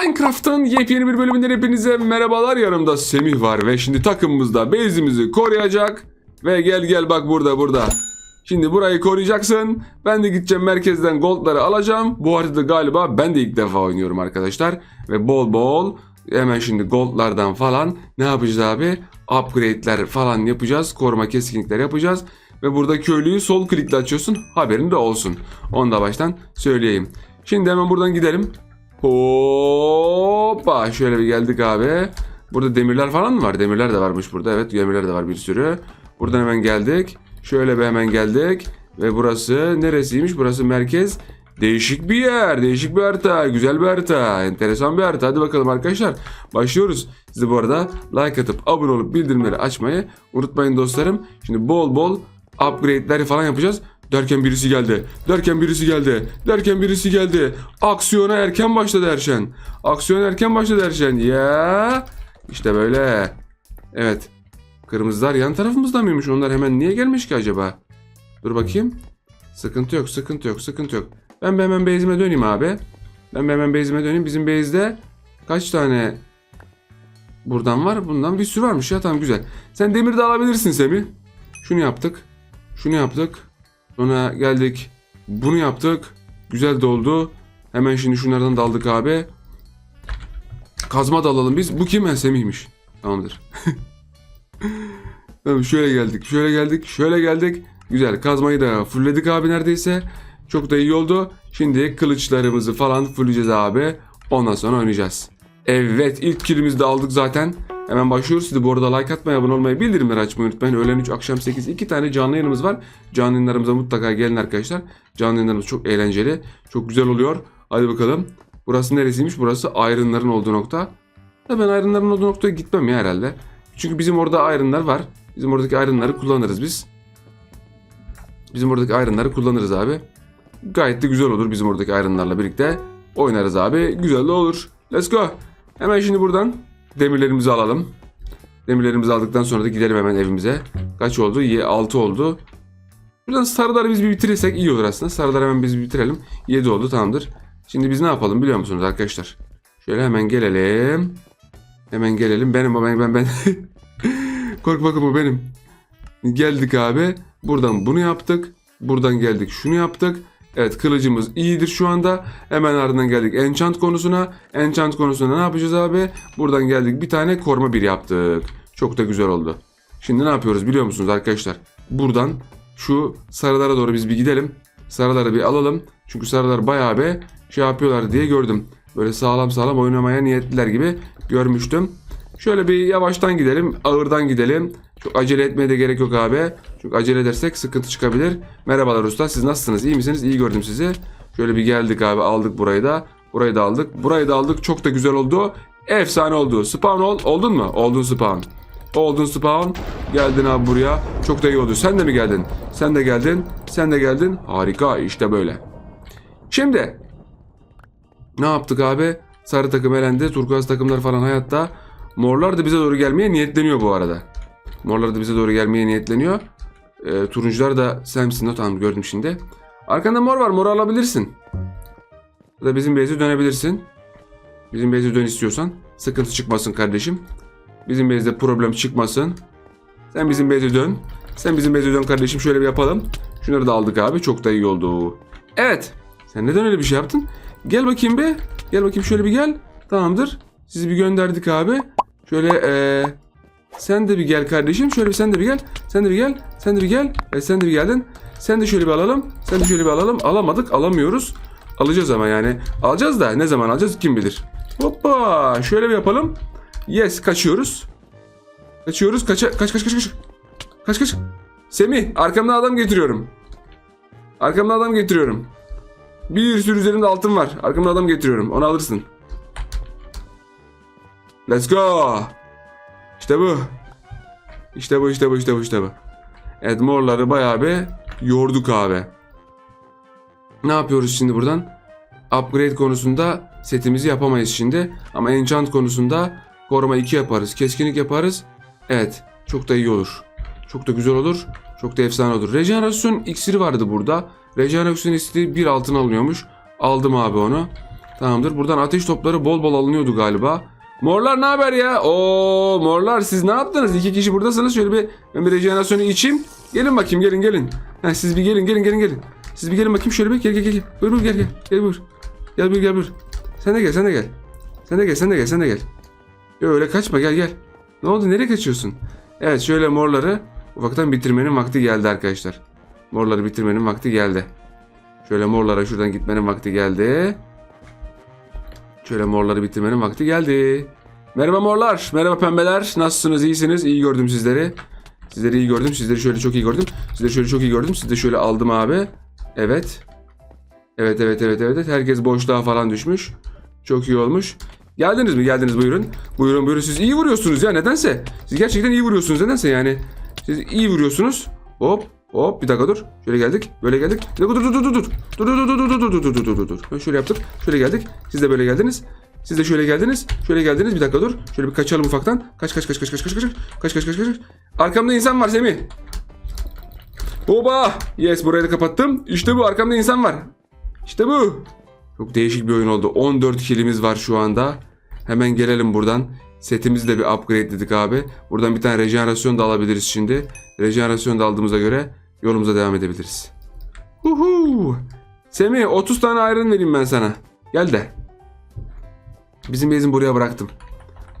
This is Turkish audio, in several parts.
Minecraft'ın yepyeni bir bölümünden hepinize merhabalar. Yanımda Semih var ve şimdi takımımızda base'imizi koruyacak. Ve gel gel bak burada burada. Şimdi burayı koruyacaksın. Ben de gideceğim merkezden goldları alacağım. Bu haritada galiba ben de ilk defa oynuyorum arkadaşlar. Ve bol bol hemen şimdi goldlardan falan ne yapacağız abi? Upgrade'ler falan yapacağız. Koruma keskinlikler yapacağız. Ve burada köylüyü sol klikle açıyorsun. Haberin de olsun. Onu da baştan söyleyeyim. Şimdi hemen buradan gidelim. Hoppa şöyle bir geldik abi. Burada demirler falan mı var? Demirler de varmış burada. Evet demirler de var bir sürü. Buradan hemen geldik. Şöyle bir hemen geldik. Ve burası neresiymiş? Burası merkez. Değişik bir yer. Değişik bir harita. Güzel bir harita. Enteresan bir harita. Hadi bakalım arkadaşlar. Başlıyoruz. Siz de bu arada like atıp abone olup bildirimleri açmayı unutmayın dostlarım. Şimdi bol bol upgrade'ler falan yapacağız. Derken birisi geldi. Derken birisi geldi. Derken birisi geldi. Aksiyona erken başladı Erşen. Aksiyona erken başladı Erşen. Ya. İşte böyle. Evet. Kırmızılar yan tarafımızda mıymış? Onlar hemen niye gelmiş ki acaba? Dur bakayım. Sıkıntı yok, sıkıntı yok, sıkıntı yok. Ben hemen base'ime döneyim abi. Ben hemen base'ime döneyim. Bizim base'de kaç tane buradan var? Bundan bir sürü varmış ya. Tamam güzel. Sen demir de alabilirsin Semih. Şunu yaptık. Şunu yaptık. Sonra geldik. Bunu yaptık. Güzel de oldu. Hemen şimdi şunlardan da aldık abi. Kazma da alalım biz. Bu kim? Semih'miş. Tamamdır. tamam şöyle geldik. Şöyle geldik. Şöyle geldik. Güzel. Kazmayı da fullledik abi neredeyse. Çok da iyi oldu. Şimdi kılıçlarımızı falan fullleyeceğiz abi. Ondan sonra oynayacağız. Evet ilk killimizi de aldık zaten. Hemen başlıyoruz. Siz de bu arada like atmayı, abone olmayı, bildirimleri açmayı unutmayın. Öğlen 3, akşam 8 iki tane canlı yayınımız var. Canlı yayınlarımıza mutlaka gelin arkadaşlar. Canlı yayınlarımız çok eğlenceli. Çok güzel oluyor. Hadi bakalım. Burası neresiymiş? Burası ayrınların olduğu nokta. Da ben ayrınların olduğu noktaya gitmem ya herhalde. Çünkü bizim orada ayrınlar var. Bizim oradaki ayrınları kullanırız biz. Bizim oradaki ayrınları kullanırız abi. Gayet de güzel olur bizim oradaki ayrınlarla birlikte. Oynarız abi. Güzel de olur. Let's go. Hemen şimdi buradan demirlerimizi alalım. Demirlerimizi aldıktan sonra da gidelim hemen evimize. Kaç oldu? 6 oldu. Buradan sarıları biz bir bitirirsek iyi olur aslında. Sarıları hemen biz bitirelim. 7 oldu tamamdır. Şimdi biz ne yapalım biliyor musunuz arkadaşlar? Şöyle hemen gelelim. Hemen gelelim. Benim ben ben ben. Korkma korkma benim. Geldik abi. Buradan bunu yaptık. Buradan geldik şunu yaptık. Evet kılıcımız iyidir şu anda. Hemen ardından geldik enchant konusuna. Enchant konusunda ne yapacağız abi? Buradan geldik bir tane koruma bir yaptık. Çok da güzel oldu. Şimdi ne yapıyoruz biliyor musunuz arkadaşlar? Buradan şu sarılara doğru biz bir gidelim. Sarıları bir alalım. Çünkü sarılar bayağı bir şey yapıyorlar diye gördüm. Böyle sağlam sağlam oynamaya niyetliler gibi görmüştüm. Şöyle bir yavaştan gidelim. Ağırdan gidelim. Çok acele etmeye de gerek yok abi. Çünkü acele edersek sıkıntı çıkabilir. Merhabalar usta. Siz nasılsınız? İyi misiniz? İyi gördüm sizi. Şöyle bir geldik abi. Aldık burayı da. Burayı da aldık. Burayı da aldık. Çok da güzel oldu. Efsane oldu. Spawn ol. Oldun mu? Oldun spawn. Oldun spawn. Geldin abi buraya. Çok da iyi oldu. Sen de mi geldin? Sen de geldin. Sen de geldin. Harika. İşte böyle. Şimdi ne yaptık abi? Sarı takım elendi. Turkuaz takımlar falan hayatta. Morlar da bize doğru gelmeye niyetleniyor bu arada. Morlar da bize doğru gelmeye niyetleniyor. Ee, turuncular da? O, Tamam gördüm şimdi. Arkanda mor var. Moru alabilirsin. Ya da bizim base'e dönebilirsin. Bizim base'e dön istiyorsan. Sıkıntı çıkmasın kardeşim. Bizim base'de problem çıkmasın. Sen bizim base'e dön. Sen bizim base'e dön kardeşim. Şöyle bir yapalım. Şunları da aldık abi. Çok da iyi oldu. Evet. Sen neden öyle bir şey yaptın? Gel bakayım be. Gel bakayım şöyle bir gel. Tamamdır. Sizi bir gönderdik abi. Şöyle eee... Sen de bir gel kardeşim. Şöyle bir sen de bir gel. Sen de bir gel. Sen de bir gel. Evet sen de bir geldin. Sen de şöyle bir alalım. Sen de şöyle bir alalım. Alamadık. Alamıyoruz. Alacağız ama yani. Alacağız da ne zaman alacağız kim bilir. Hoppa. Şöyle bir yapalım. Yes kaçıyoruz. Kaçıyoruz. Kaça kaç kaç kaç kaç. Kaç kaç. Semih arkamdan adam getiriyorum. Arkamdan adam getiriyorum. Bir sürü üzerinde altın var. Arkamda adam getiriyorum. Onu alırsın. Let's go. İşte bu. İşte bu işte bu işte bu işte bu. Evet morları bayağı bir yorduk abi. Ne yapıyoruz şimdi buradan? Upgrade konusunda setimizi yapamayız şimdi. Ama enchant konusunda koruma 2 yaparız. Keskinlik yaparız. Evet çok da iyi olur. Çok da güzel olur. Çok da efsane olur. Regenerasyon iksiri vardı burada. Regenerasyon iksiri bir altın alınıyormuş. Aldım abi onu. Tamamdır. Buradan ateş topları bol bol alınıyordu galiba. Morlar ne haber ya? Oo morlar siz ne yaptınız? İki kişi buradasınız. Şöyle bir ben bir rejenerasyonu içeyim. Gelin bakayım gelin gelin. Heh, siz bir gelin gelin gelin gelin. Siz bir gelin bakayım şöyle bir gel gel gel. gel. Buyur buyur gel gel. Gel buyur. Gel buyur gel buyur. Sen de gel sen de gel. Sen de gel sen de gel sen de gel. Yo, öyle kaçma gel gel. Ne oldu nereye kaçıyorsun? Evet şöyle morları ufaktan bitirmenin vakti geldi arkadaşlar. Morları bitirmenin vakti geldi. Şöyle morlara şuradan gitmenin vakti geldi. Şöyle morları bitirmenin vakti geldi. Merhaba morlar, merhaba pembeler. Nasılsınız, iyisiniz? İyi gördüm sizleri. Sizleri iyi gördüm, sizleri şöyle çok iyi gördüm. Sizleri şöyle çok iyi gördüm, sizleri şöyle aldım abi. Evet. Evet, evet, evet, evet. Herkes boşluğa falan düşmüş. Çok iyi olmuş. Geldiniz mi? Geldiniz buyurun. Buyurun buyurun siz iyi vuruyorsunuz ya nedense. Siz gerçekten iyi vuruyorsunuz nedense yani. Siz iyi vuruyorsunuz. Hop hop bir dakika dur. Şöyle geldik. Böyle geldik. Bir dakika dur dur dur dur dur. Dur dur dur dur dur dur dur dur dur dur dur. Ben şöyle yaptık. Şöyle geldik. Siz de böyle geldiniz. Siz de şöyle geldiniz. Şöyle geldiniz. Bir dakika dur. Şöyle bir kaçalım ufaktan. Kaç kaç kaç kaç kaç kaç kaç. Kaç kaç kaç kaç. Arkamda insan var Semih. Oba! Yes burayı da kapattım. İşte bu arkamda insan var. İşte bu. Çok değişik bir oyun oldu. 14 kilimiz var şu anda. Hemen gelelim buradan. Setimizi de bir upgrade dedik abi. Buradan bir tane rejenerasyon da alabiliriz şimdi. Rejenerasyon da aldığımıza göre yolumuza devam edebiliriz. Uhu. Semih 30 tane iron vereyim ben sana. Gel de. Bizim bezin buraya bıraktım.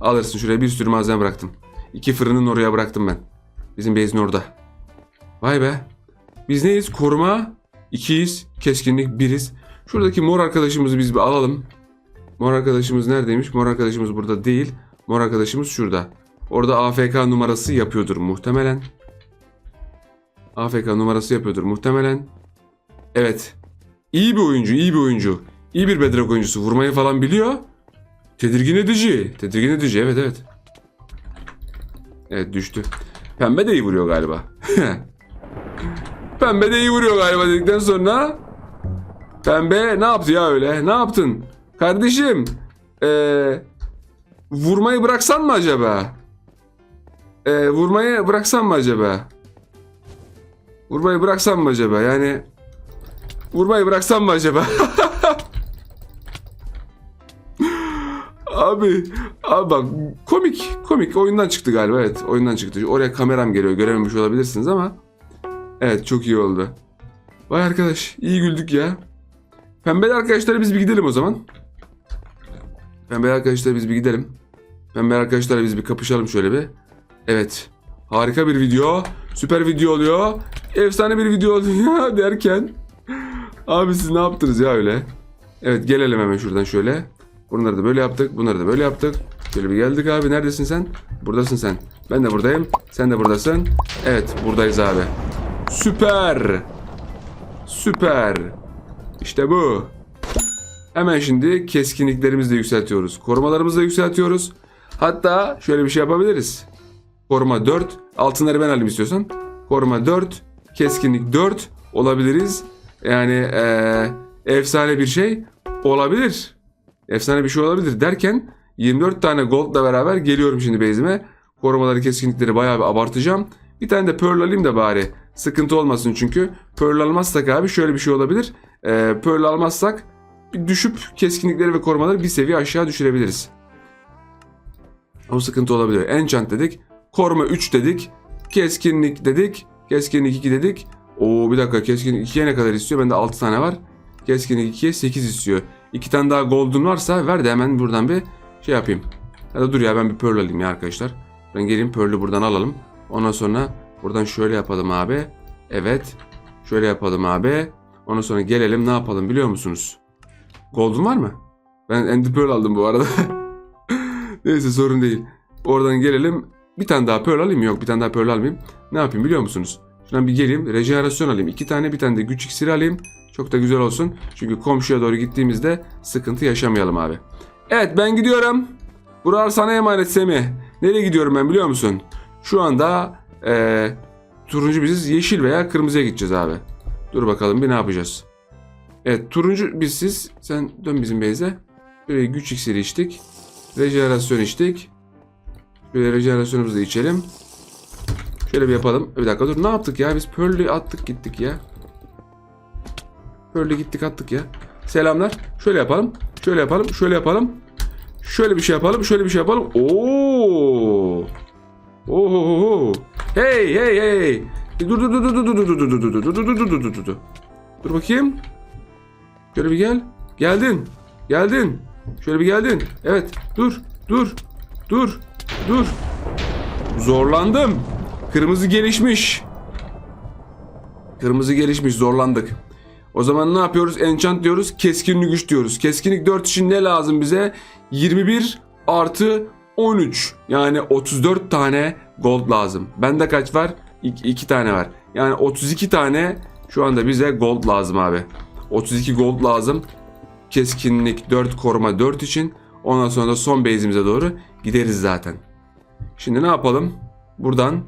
Alırsın şuraya bir sürü malzeme bıraktım. İki fırının oraya bıraktım ben. Bizim bezin orada. Vay be. Biz neyiz? Koruma. ikiyiz. Keskinlik biriz. Şuradaki mor arkadaşımızı biz bir alalım. Mor arkadaşımız neredeymiş? Mor arkadaşımız burada değil. Mor arkadaşımız şurada. Orada AFK numarası yapıyordur muhtemelen. AFK numarası yapıyordur muhtemelen. Evet. İyi bir oyuncu, iyi bir oyuncu. İyi bir bedrock oyuncusu. Vurmayı falan biliyor. Tedirgin edici. Tedirgin edici, evet evet. Evet düştü. Pembe de iyi vuruyor galiba. Pembe de iyi vuruyor galiba dedikten sonra Pembe ne yaptı ya öyle? Ne yaptın? Kardeşim ee, vurmayı bıraksan mı acaba? Ee, vurmayı bıraksan mı acaba? Vurmayı bıraksan mı acaba? Yani vurmayı bıraksan mı acaba? abi, abi bak komik, komik oyundan çıktı galiba evet oyundan çıktı. Oraya kameram geliyor görememiş olabilirsiniz ama evet çok iyi oldu. Vay arkadaş iyi güldük ya. Pembeli arkadaşlar biz bir gidelim o zaman. Pembeli arkadaşlar biz bir gidelim. Pembeli arkadaşlar biz bir kapışalım şöyle bir. Evet. Harika bir video. Süper video oluyor. Efsane bir video oluyor derken. Abi siz ne yaptınız ya öyle? Evet gelelim hemen şuradan şöyle. Bunları da böyle yaptık. Bunları da böyle yaptık. Şöyle bir geldik abi. Neredesin sen? Buradasın sen. Ben de buradayım. Sen de buradasın. Evet buradayız abi. Süper. Süper. İşte bu. Hemen şimdi keskinliklerimizi de yükseltiyoruz. Korumalarımızı da yükseltiyoruz. Hatta şöyle bir şey yapabiliriz. Koruma 4. Altınları ben alayım istiyorsan. Koruma 4. Keskinlik 4 olabiliriz. Yani eee, efsane bir şey olabilir. Efsane bir şey olabilir derken 24 tane goldla beraber geliyorum şimdi base'ime. Korumaları keskinlikleri bayağı bir abartacağım. Bir tane de pearl alayım da bari. Sıkıntı olmasın çünkü. Pearl almazsak abi şöyle bir şey olabilir. Ee, pearl almazsak düşüp keskinlikleri ve korumaları bir seviye aşağı düşürebiliriz. O sıkıntı olabiliyor. Enchant dedik. Koruma 3 dedik. Keskinlik dedik. Keskinlik 2 dedik. Oo bir dakika keskinlik 2'ye ne kadar istiyor? Bende 6 tane var. Keskinlik 2'ye 8 istiyor. 2 tane daha golden varsa ver de hemen buradan bir şey yapayım. Ya da dur ya ben bir pearl alayım ya arkadaşlar. Ben geleyim pearl'ü buradan alalım. Ondan sonra buradan şöyle yapalım abi. Evet. Şöyle yapalım abi. Ondan sonra gelelim ne yapalım biliyor musunuz? Golden var mı? Ben Ender Pearl aldım bu arada. Neyse sorun değil. Oradan gelelim. Bir tane daha Pearl alayım mı? Yok bir tane daha Pearl almayayım. Ne yapayım biliyor musunuz? Şuradan bir geleyim. Rejenerasyon alayım. iki tane bir tane de güç iksiri alayım. Çok da güzel olsun. Çünkü komşuya doğru gittiğimizde sıkıntı yaşamayalım abi. Evet ben gidiyorum. Buralar sana emanet Semih. Nereye gidiyorum ben biliyor musun? Şu anda eee, turuncu biziz. Yeşil veya kırmızıya gideceğiz abi. Dur bakalım bir ne yapacağız. Evet turuncu biz siz. Sen dön bizim base'e. Böyle güç iksiri içtik. Rejenerasyon içtik. Şöyle rejenerasyonumuzu da içelim. Şöyle bir yapalım. Bir dakika dur ne yaptık ya? Biz Pearl'ü attık gittik ya. Pearl'ü gittik attık ya. Selamlar. Şöyle yapalım. Şöyle yapalım. Şöyle yapalım. Şöyle bir şey yapalım. Şöyle bir şey yapalım. Oo. Oho. Hey hey hey. Dur dur dur dur dur dur dur dur dur dur dur dur dur dur dur dur dur. Dur bakayım. Şöyle bir gel. Geldin. Geldin. Şöyle bir geldin. Evet. Dur. Dur. Dur. Dur. Zorlandım. Kırmızı gelişmiş. Kırmızı gelişmiş. Zorlandık. O zaman ne yapıyoruz? Enchant diyoruz. Keskinlik güç diyoruz. Keskinlik 4 için ne lazım bize? 21 artı 13. Yani 34 tane gold lazım. Bende kaç var? 2 tane var. Yani 32 tane şu anda bize gold lazım abi. 32 gold lazım. Keskinlik 4 koruma 4 için. Ondan sonra da son base'imize doğru gideriz zaten. Şimdi ne yapalım? Buradan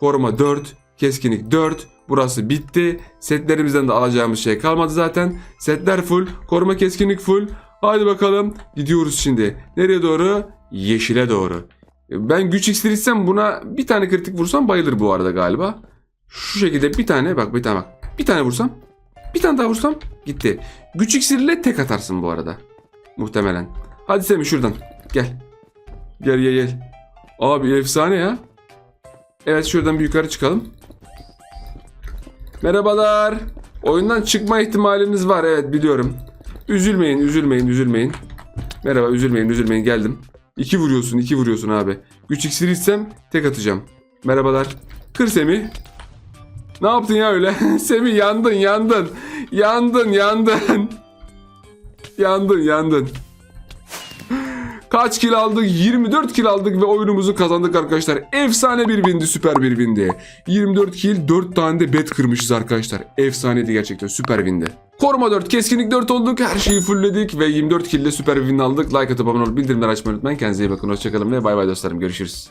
koruma 4, keskinlik 4. Burası bitti. Setlerimizden de alacağımız şey kalmadı zaten. Setler full, koruma keskinlik full. Hadi bakalım gidiyoruz şimdi. Nereye doğru? Yeşile doğru. Ben güç iksiri buna bir tane kritik vursam bayılır bu arada galiba. Şu şekilde bir tane bak bir tane bak. Bir tane vursam. Bir tane daha vursam gitti. Güç iksiriyle tek atarsın bu arada. Muhtemelen. Hadi Semih şuradan. Gel. Gel gel gel. Abi efsane ya. Evet şuradan bir yukarı çıkalım. Merhabalar. Oyundan çıkma ihtimaliniz var evet biliyorum. Üzülmeyin üzülmeyin üzülmeyin. Merhaba üzülmeyin üzülmeyin geldim. İki vuruyorsun iki vuruyorsun abi. Güç iksiri içsem tek atacağım. Merhabalar. Kır Semih. Ne yaptın ya öyle? Semih yandın yandın. Yandın yandın. Yandın yandın. Kaç kill aldık? 24 kill aldık ve oyunumuzu kazandık arkadaşlar. Efsane bir windi, süper bir windi. 24 kill, 4 tane de bet kırmışız arkadaşlar. Efsaneydi gerçekten, süper windi. Koruma 4, keskinlik 4 olduk. Her şeyi fullledik ve 24 kill ile süper bir aldık. Like atıp abone olup bildirimleri açmayı unutmayın. Kendinize iyi bakın, hoşçakalın ve bay bay dostlarım. Görüşürüz.